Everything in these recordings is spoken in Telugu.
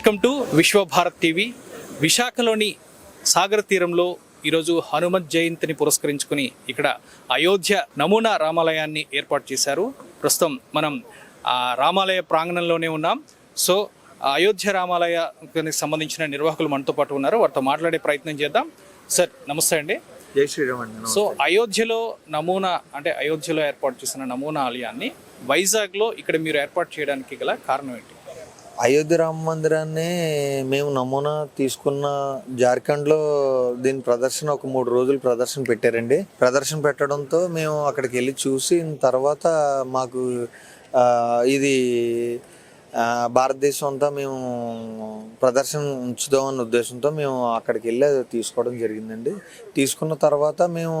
Welcome to Vishwabharat TV. విశాఖలోని సాగర తీరంలో ఈరోజు హనుమత్ జయంతిని పురస్కరించుకుని ఇక్కడ అయోధ్య నమూనా రామాలయాన్ని ఏర్పాటు చేశారు. ప్రస్తుతం మనం ఆ రామాలయ ప్రాంగణంలోనే ఉన్నాం. సో అయోధ్య రామాలయానికి సంబంధించిన నిర్వాహకులు మనతో పాటు ఉన్నారు. వారితో మాట్లాడే ప్రయత్నం చేద్దాం. సార్ నమస్తే అండి. జై శ్రీరామ్ అండి సో అయోధ్యలో నమూనా అంటే అయోధ్యలో ఏర్పాటు చేసిన నమూనా ఆలయాన్ని వైజాగ్లో ఇక్కడ మీరు ఏర్పాటు చేయడానికి గల కారణం ఏంటి? అయోధ్య రామ మందిరాన్ని మేము నమూనా తీసుకున్న జార్ఖండ్లో దీని ప్రదర్శన ఒక మూడు రోజులు ప్రదర్శన పెట్టారండి. ప్రదర్శన పెట్టడంతో మేము అక్కడికి వెళ్ళి చూసి తర్వాత మాకు ఇది భారతదేశం అంతా మేము ప్రదర్శన ఉంచుదాం అన్న ఉద్దేశంతో మేము అక్కడికి వెళ్ళి అది తీసుకోవడం జరిగిందండి. తీసుకున్న తర్వాత మేము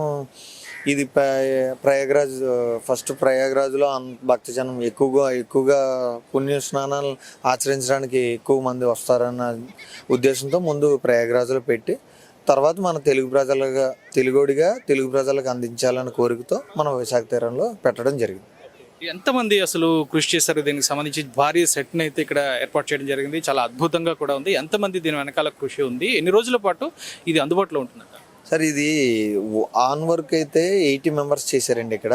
ఇది ప్ర- ఫస్ట్ ప్రయాగరాజ్లో అన్- భక్తజనం ఎక్కువగా ఎక్కువగా పుణ్య స్నానాలు ఆచరించడానికి ఎక్కువ మంది వస్తారన్న ఉద్దేశంతో ముందు ప్రయాగ్రాజ్లో పెట్టి తర్వాత మన తెలుగు ప్రజలుగా తెలుగుడిగా తెలుగు ప్రజలకు అందించాలనే కోరికతో మనం విశాఖ తీరంలో పెట్టడం జరిగింది. ఎంతమంది అసలు కృషి చేశారు? దీనికి సంబంధించి భారీ సెట్ని అయితే ఇక్కడ ఏర్పాటు చేయడం జరిగింది. చాలా అద్భుతంగా కూడా ఉంది. ఎంతమంది దీని వెనకాల కృషి ఉంది? ఎన్ని రోజుల పాటు ఇది అందుబాటులో ఉంటుందంట సార్ ఇది ఆన్ వర్క్ అయితే ఎయిటీ మెంబర్స్ చేశారండి ఇక్కడ.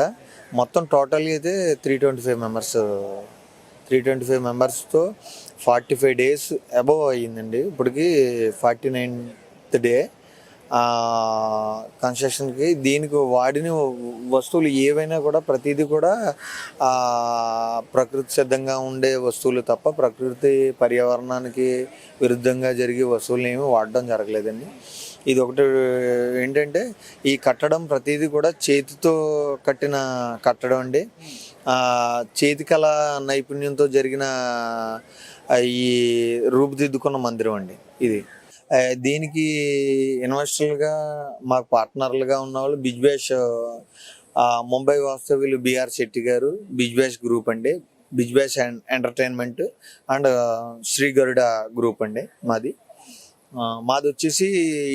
మొత్తం టోటల్గా అయితే three twenty five members three twenty five మెంబర్స్తో ఫార్టీ ఫైవ్ డేస్ అబవ్ అయ్యిందండి. ఇప్పటికి ఫార్టీ నైన్త్ డే. కన్స్ట్రక్షన్కి దీనికి వాడిన వస్తువులు ఏవైనా కూడా ప్రతిదీ కూడా ప్రకృతి సిద్ధంగా ఉండే వస్తువులు తప్ప ప్రకృతి పర్యావరణానికి విరుద్ధంగా జరిగే వస్తువులు ఏమీ వాడడం జరగలేదండి. ఇది ఒకటి ఏంటంటే ఈ కట్టడం ప్రతిదీ కూడా చేతితో కట్టిన కట్టడం అండి. ఆ, చేతి కళ నైపుణ్యంతో జరిగిన ఈ రూపుదిద్దుకున్న మందిరం అండి ఇది. దీనికి ఇన్వెస్టర్లుగా మాకు పార్ట్నర్లుగా ఉన్న వాళ్ళు బిజ్ బ్యాష్ ముంబై వాస్తవ్యులు బిఆర్ శెట్టి గారు బిజ్ బ్యాష్ గ్రూప్ అండి. Biz bash entertainment and Shri Garuda group అండి మాది. మాది వచ్చేసి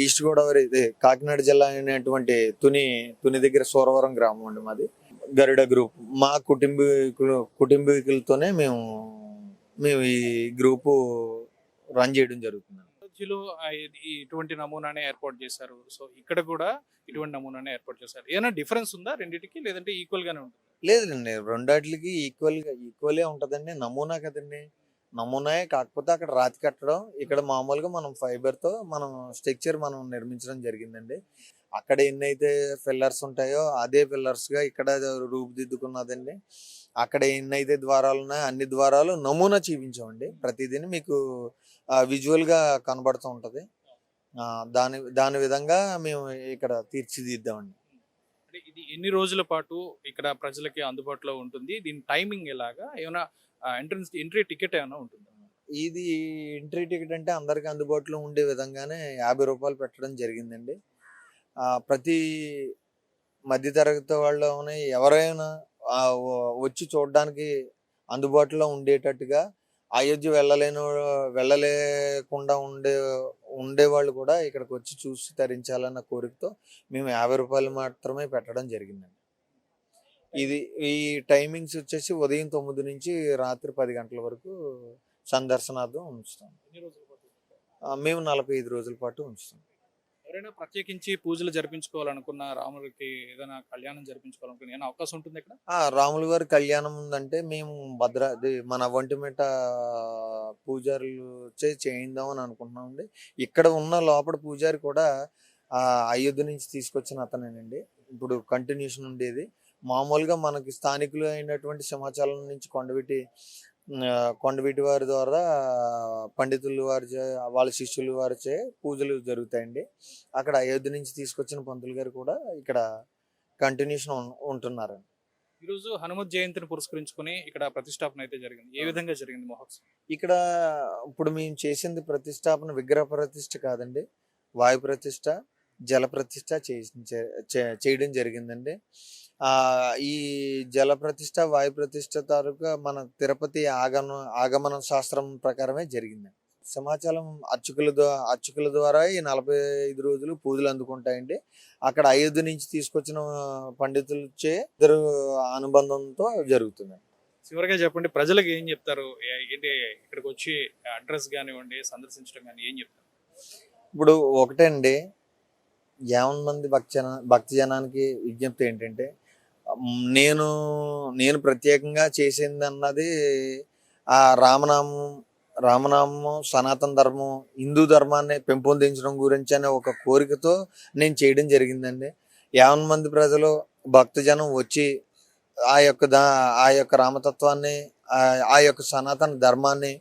ఈస్ట్ గోదావరి ఇదే కాకినాడ జిల్లా అయినటువంటి తుని తుని దగ్గర సూరవరం గ్రామం అండి మాది. గరుడ గ్రూప్. మా కుటుంబీకులు కుటుంబీకులతోనే మేము మేము ఈ గ్రూపు రన్ చేయడం జరుగుతుంది. ఇటువంటి నమూనానే ఏర్పాటు చేశారు. సో ఇక్కడ కూడా ఇటువంటి నమూనానే ఏర్పాటు చేశారు. ఏమైనా డిఫరెన్స్ ఉందా రెండింటికి? లేదంటే ఈక్వల్ గానే ఉంటుంది? లేదండి రెండాటికి ఈక్వల్గా ఈక్వలే ఉంటుందండి. నమూనా కదండి. నమూనాయే. కాకపోతే అక్కడ రాతి కట్టడం ఇక్కడ మామూలుగా మనం ఫైబర్తో మనం స్ట్రక్చర్ మనం నిర్మించడం జరిగిందండి. అక్కడ ఎన్నైతే పిల్లర్స్ ఉంటాయో అదే పిల్లర్స్గా ఇక్కడ రూపుదిద్దుకున్నదండి. అక్కడ ఎన్నైతే ద్వారాలు ఉన్నాయో అన్ని ద్వారాలు నమూనా చూపించామండి. ప్రతిదీని మీకు విజువల్గా కనబడుతూ ఉంటుంది. దాని దాని విధంగా మేము ఇక్కడ తీర్చిదిద్దామండి. అంటే ఇది ఎన్ని రోజుల పాటు ఇక్కడ ప్రజలకి అందుబాటులో ఉంటుంది? దీని టైమింగ్ ఎలాగా? ఏమైనా ఎంట్రన్స్ ఎంట్రీ టికెట్ ఏమైనా ఉంటుందా? ఇది ఎంట్రీ టికెట్ అంటే అందరికి అందుబాటులో ఉండే విధంగానే యాభై రూపాయలు పెట్టడం జరిగిందండి. ప్రతి మధ్యతరగతి వాళ్ళు ఎవరైనా వచ్చి చూడడానికి అందుబాటులో ఉండేటట్టుగా అయోధ్య వెళ్ళలేని వెళ్ళలేకుండా ఉండే ఉండేవాళ్ళు కూడా ఇక్కడికి వచ్చి చూసి తరించాలన్న కోరికతో మేము యాభై రూపాయలు మాత్రమే పెట్టడం జరిగిందండి. ఇది ఈ టైమింగ్స్ వచ్చేసి ఉదయం తొమ్మిది నుంచి రాత్రి పది గంటల వరకు సందర్శనార్థం ఉంచుతాం. మేము నలభై ఐదు రోజుల పాటు ఉంచుతాం. ఎవరైనా ప్రత్యేకించి పూజలు జరిపించుకోవాలనుకున్న రాముడికి ఏదైనా కళ్యాణం జరిపించుకోవాలనుకున్న ఏమైనా అవకాశం ఉంటుంది ఇక్కడ? ఆ, రాముల వారి కళ్యాణం ఉందంటే మేము భద్ర అది మన ఒంటిమిట్ట పూజారులు చే చేయిందాం అని అనుకుంటున్నామండి ఇక్కడ ఉన్న లోపల పూజారి కూడా ఆ అయోధ్య నుంచి తీసుకొచ్చిన అతనేనండి. ఇప్పుడు కంటిన్యూషన్ ఉండేది. మామూలుగా మనకి స్థానికులు అయినటువంటి సింహాచలం నుంచి కొండవీటి కొండవీటి వారి ద్వారా పండితులు వారి చే వాళ్ళ శిష్యులు వారిచే పూజలు జరుగుతాయండి. అక్కడ అయోధ్య నుంచి తీసుకొచ్చిన పంతులు గారు కూడా ఇక్కడ కంటిన్యూషన్ ఉంటున్నారు ఈరోజు హనుమత్ జయంతిని పురస్కరించుకుని ఇక్కడ ప్రతిష్టాపన అయితే జరిగింది. ఏ విధంగా జరిగింది మహోత్సవం? ఇక్కడ ఇప్పుడు మేము చేసింది ప్రతిష్టాపన విగ్రహ ప్రతిష్ఠ కాదండి. వాయు ప్రతిష్ఠ జల చే- చేయడం జరిగిందండి. ఈ జల ప్రతిష్ఠ వాయు ప్రతిష్ఠ తాలూకా మన తిరుపతి ఆగమ ఆగమన శాస్త్రం ప్రకారమే జరిగిందండి సింహాచలం అర్చకుల ద్వారా అర్చకుల ద్వారా ఈ నలభై ఐదు రోజులు పూజలు అందుకుంటాయండి. అక్కడ అయోధ్య నుంచి తీసుకొచ్చిన పండితులచే ఇద్దరు అనుబంధంతో జరుగుతుంది. చివరిగా చెప్పండి ప్రజలకు ఏం చెప్తారు? ఏంటి ఇక్కడికి వచ్చి అడ్రస్ కానివ్వండి సందర్శించడం కానీ ఏం చెప్తారు? ఇప్పుడు ఒకటే అండి యావన్ మంది భక్తజన భక్తి జనానికి విజ్ఞప్తి ఏంటంటే నేను నేను ప్రత్యేకంగా చేసింది అన్నది ఆ రామనామం రామనామం సనాతన ధర్మం హిందూ ధర్మాన్ని పెంపొందించడం గురించి అనే ఒక కోరికతో నేను చేయడం జరిగిందండి. యావన్ మంది ప్రజలు భక్తజనం వచ్చి ఆ యొక్క దా ఆ యొక్క రామతత్వాన్ని ఆ- ఆ యొక్క సనాతన ధర్మాన్ని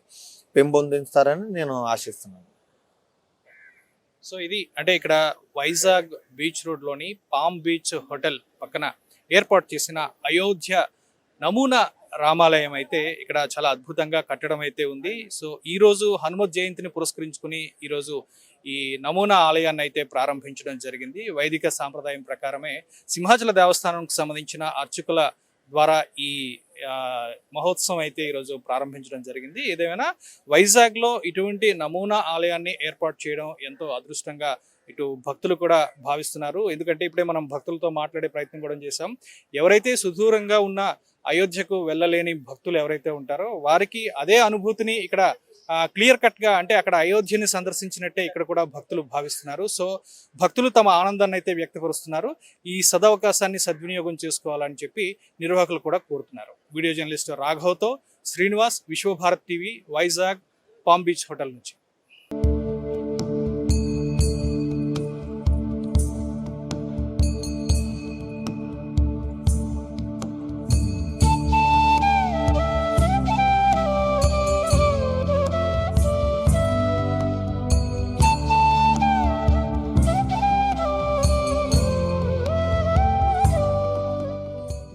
పెంపొందిస్తారని నేను ఆశిస్తున్నాను. సో ఇది అంటే ఇక్కడ వైజాగ్ బీచ్ రోడ్లోని పామ్ బీచ్ హోటల్ పక్కన ఏర్పాటు చేసిన అయోధ్య నమూనా రామాలయం అయితే ఇక్కడ చాలా అద్భుతంగా కట్టడం అయితే ఉంది. సో ఈ రోజు హనుమత్ జయంతిని పురస్కరించుకుని ఈరోజు ఈ నమూనా ఆలయాన్ని అయితే ప్రారంభించడం జరిగింది. వైదిక సాంప్రదాయం ప్రకారమే సింహాచల దేవస్థానంకు సంబంధించిన అర్చకుల ద్వారా ఈ మహోత్సవం అయితే ఈరోజు ప్రారంభించడం జరిగింది. ఏదేమైనా వైజాగ్లో ఇటువంటి నమూనా ఆలయాన్ని ఏర్పాటు చేయడం ఎంతో అదృష్టంగా ఇటు భక్తులు కూడా భావిస్తున్నారు. ఎందుకంటే ఇప్పుడే మనం భక్తులతో మాట్లాడే ప్రయత్నం కూడా చేశాం. ఎవరైతే సుదూరంగా ఉన్న అయోధ్యకు వెళ్ళలేని భక్తులు ఎవరైతే ఉంటారో వారికి అదే అనుభూతిని ఇక్కడ క్లియర్ కట్గా అంటే అక్కడ అయోధ్యని సందర్శించినట్టే ఇక్కడ కూడా భక్తులు భావిస్తున్నారు. సో భక్తులు తమ ఆనందాన్ని అయితే వ్యక్తపరుస్తున్నారు. ఈ సదవకాశాన్ని సద్వినియోగం చేసుకోవాలని చెప్పి నిర్వాహకులు కూడా కోరుతున్నారు. Video journalist రాఘవ్తో Srinivas Vishwabharat TV Vizag palm beach hotel నుంచి.